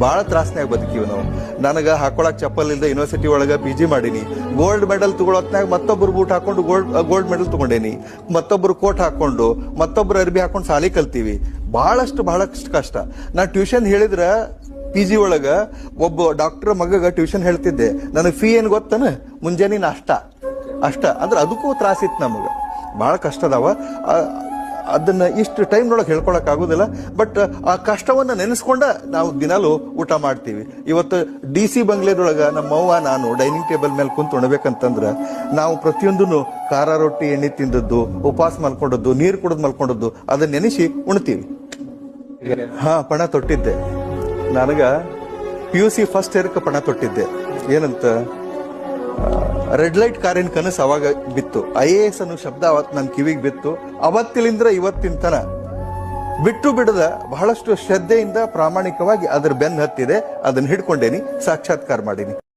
ಭಾಳ ತ್ರಾಸ್ನ್ಯಾಗ ಬದುಕಿವಿ ನಾವು. ನನಗೆ ಹಾಕೊಳಕ್ ಚಪ್ಪಲ್ ಇಲ್ಲದೆ ಯೂನಿವರ್ಸಿಟಿ ಒಳಗೆ ಪಿ ಜಿ ಮಾಡೀನಿ. ಗೋಲ್ಡ್ ಮೆಡಲ್ ತಗೊಳತ್ನಾಗ ಮತ್ತೊಬ್ಬರು ಬೂಟ್ ಹಾಕೊಂಡು ಗೋಲ್ಡ್ ಗೋಲ್ಡ್ ಮೆಡಲ್ ತಗೊಂಡೇನಿ. ಮತ್ತೊಬ್ಬರು ಕೋಟ್ ಹಾಕೊಂಡು, ಮತ್ತೊಬ್ಬರು ಅರ್ಬಿ ಹಾಕೊಂಡು ಸಾಲಿ ಕಲ್ತೀವಿ. ಬಹಳಷ್ಟು ಬಹಳಷ್ಟು ಕಷ್ಟ. ನಾ ಟ್ಯೂಷನ್ ಹೇಳಿದ್ರೆ ಪಿ ಜಿ ಒಳಗ ಒಬ್ಬ ಡಾಕ್ಟರ್ ಮಗಗೆ ಟ್ಯೂಷನ್ ಹೇಳ್ತಿದ್ದೆ. ನನಗೆ ಫೀ ಏನು ಗೊತ್ತನ? ಮುಂಜಾನೆ ನಾ ಅಷ್ಟ. ಅಂದ್ರೆ ಅದಕ್ಕೂ ತ್ರಾಸಿತ್ತು ನಮಗೆ. ಭಾಳ ಕಷ್ಟ ಅದನ್ನ ಇಷ್ಟು ಟೈಮ್ನೊಳಗೆ ಹೇಳ್ಕೊಳಕ್ ಆಗೋದಿಲ್ಲ ಬಟ್ ಆ ಕಷ್ಟವನ್ನ ನೆನೆಸ್ಕೊಂಡ ನಾವು ದಿನಾಲು ಊಟ ಮಾಡ್ತೀವಿ. ಇವತ್ತು ಡಿ ಸಿ ಬಂಗ್ಲೆದೊಳಗ ನಮ್ಮ ಅವ್ವ, ನಾನು ಡೈನಿಂಗ್ ಟೇಬಲ್ ಮೇಲೆ ಕುಂತು ಉಣ್ಬೇಕಂತಂದ್ರ ನಾವು ಪ್ರತಿಯೊಂದನ್ನು ಖಾರ ರೊಟ್ಟಿ, ಎಣ್ಣೆ ತಿಂದದ್ದು ಉಪವಾಸ ಮಲ್ಕೊಂಡದ್ದು, ನೀರು ಕುಡಿದು ಮಲ್ಕೊಂಡದ್ದು ಅದನ್ನ ನೆನೆಸಿ ಉಣ್ತೀವಿ. ಹಾ, ಪಣ ತೊಟ್ಟಿದ್ದೆ. ನನಗ ಪಿ ಯು ಸಿ ಫಸ್ಟ್ ಇಯರ್ಕ ಪಣ ತೊಟ್ಟಿದ್ದೆ. ಏನಂತ? ರೆಡ್ ಲೈಟ್ ಕಾರಿನ ಕನಸು ಅವಾಗ ಬಿತ್ತು. ಐ ಎ ಎಸ್ ಅನ್ನೋ ಶಬ್ದ ಅವತ್ತು ನನ್ನ ಕಿವಿಗೆ ಬಿತ್ತು. ಅವತ್ತಿಲಿಂದ್ರ ಇವತ್ತಿನ ತನ. ಬಿಟ್ಟು ಬಿಡದ ಬಹಳಷ್ಟು ಶ್ರದ್ಧೆಯಿಂದ ಪ್ರಾಮಾಣಿಕವಾಗಿ ಅದ್ರ ಬೆನ್ನ ಹತ್ತಿದೆ. ಅದನ್ನ ಹಿಡ್ಕೊಂಡೇನಿ, ಸಾಕ್ಷಾತ್ಕಾರ ಮಾಡೀನಿ.